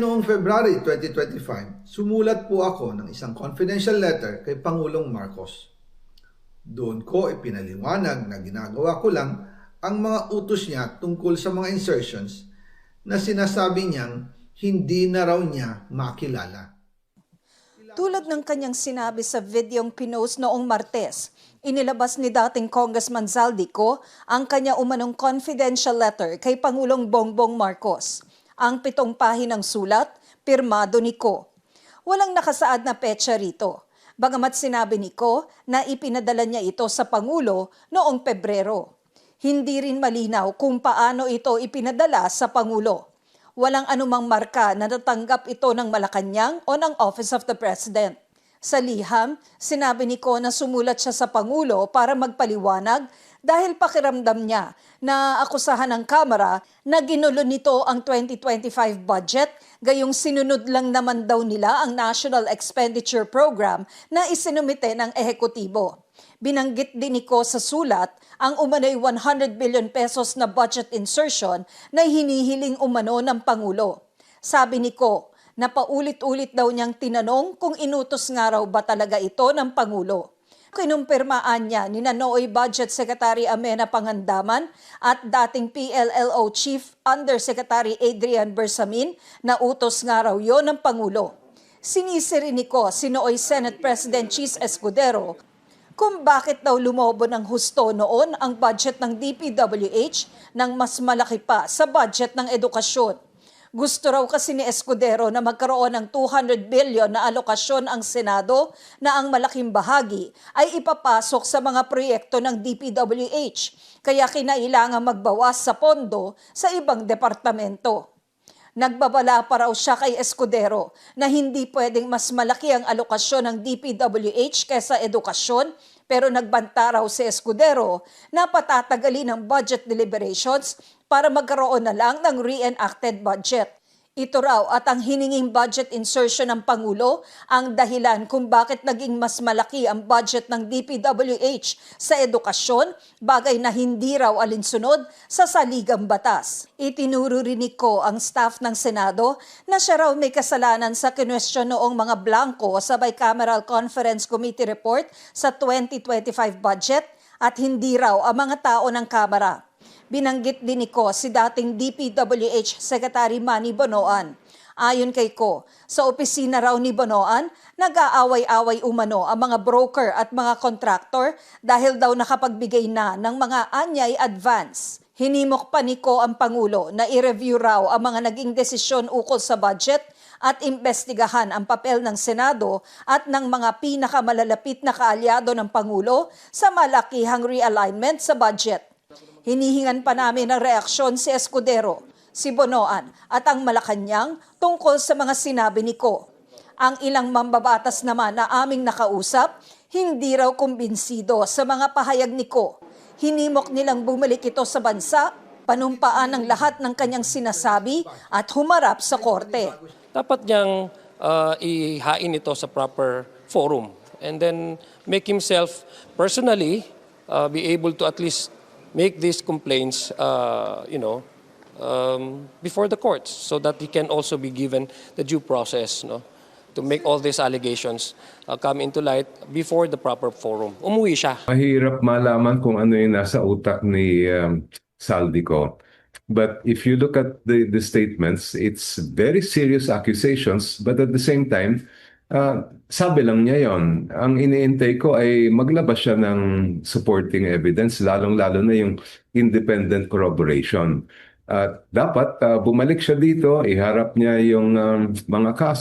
Noong February 2025, sumulat po ako ng isang confidential letter kay Pangulong Marcos. Doon ko ipinaliwanag na ginagawa ko lang ang mga utos niya tungkol sa mga insertions na sinasabi niyang hindi na raw niya makilala. Tulad ng kanyang sinabi sa videong pinost noong Martes, inilabas ni dating Congressman Zaldico ang kanya umanong confidential letter kay Pangulong Bongbong Marcos. Ang pitong pahinang sulat, pirmado ni Ko. Walang nakasaad na petsa rito. Bagamat sinabi ni Ko na ipinadala niya ito sa Pangulo noong Pebrero. Hindi rin malinaw kung paano ito ipinadala sa Pangulo. Walang anumang marka na natanggap ito ng Malacanang o ng Office of the President. Sa liham, sinabi ni Ko na sumulat siya sa Pangulo para magpaliwanag dahil pakiramdam niya na akusahan ng Kamara na ginulo nito ang 2025 budget gayong sinunod lang naman daw nila ang National Expenditure Program na isinumite ng ehekutibo. Binanggit din ni Ko sa sulat ang umano'y 100 billion pesos na budget insertion na hinihiling umano ng Pangulo. Sabi ni Ko, na paulit-ulit daw niyang tinanong kung inutos nga raw ba talaga ito ng Pangulo. Kinumpirmaan niya ni Nanooy Budget Secretary Amena Pangandaman at dating PLLO Chief Undersecretary Adrian Bersamin na utos nga raw yon ng Pangulo. Sinisiri ni ko si Nooy Senate President Cheese Escudero kung bakit daw lumobo ng husto noon ang budget ng DPWH nang mas malaki pa sa budget ng edukasyon. Gusto raw kasi ni Escudero na magkaroon ng 200 billion na alokasyon ang Senado na ang malaking bahagi ay ipapasok sa mga proyekto ng DPWH, kaya kinailangan magbawas sa pondo sa ibang departamento. Nagbabala pa raw siya kay Escudero na hindi pwedeng mas malaki ang alokasyon ng DPWH kaysa edukasyon pero nagbanta raw si Escudero na patatagalin ang budget deliberations para magkaroon na lang ng reenacted budget. Ito raw at ang hininging budget insertion ng Pangulo ang dahilan kung bakit naging mas malaki ang budget ng DPWH sa edukasyon, bagay na hindi raw alinsunod sa saligang batas. Itinuro rin ni Ko ang staff ng Senado na siya raw may kasalanan sa kinwestiyon noong mga blanco sa Bicameral Conference Committee report sa 2025 budget at hindi raw ang mga tao ng Kamara. Binanggit din ni Ko si dating DPWH Secretary Manny Bonoan. Ayon kay Ko, sa opisina raw ni Bonoan, nag-aaway-away umano ang mga broker at mga contractor dahil daw nakapagbigay na ng mga anyay advance. Hinimok pa ni Ko ang Pangulo na i-review raw ang mga naging desisyon ukol sa budget at imbestigahan ang papel ng Senado at ng mga pinakamalalapit na kaalyado ng Pangulo sa malakihang realignment sa budget. Hinihingan pa namin ng reaksyon si Escudero, si Bonoan at ang Malacanang tungkol sa mga sinabi ni Ko. Ang ilang mambabatas naman na aming nakausap, hindi raw kumbinsido sa mga pahayag ni Ko. Hinimok nilang bumalik ito sa bansa, panumpaan ang lahat ng kanyang sinasabi at humarap sa korte. Dapat niyang uh, ihain ito sa proper forum and then make himself personally uh, be able to at least make these complaints, uh, you know, um, before the courts so that he can also be given the due process, no? to make all these allegations uh, come into light before the proper forum. Umuwi siya. Mahirap malaman kung ano yung nasa utak ni um, Saldico. But if you look at the, the statements, it's very serious accusations, but at the same time, uh, sabi lang niya yon. Ang iniintay ko ay maglabas siya ng supporting evidence, lalong-lalo na yung independent corroboration. At dapat uh, bumalik siya dito, iharap niya yung um, mga kaso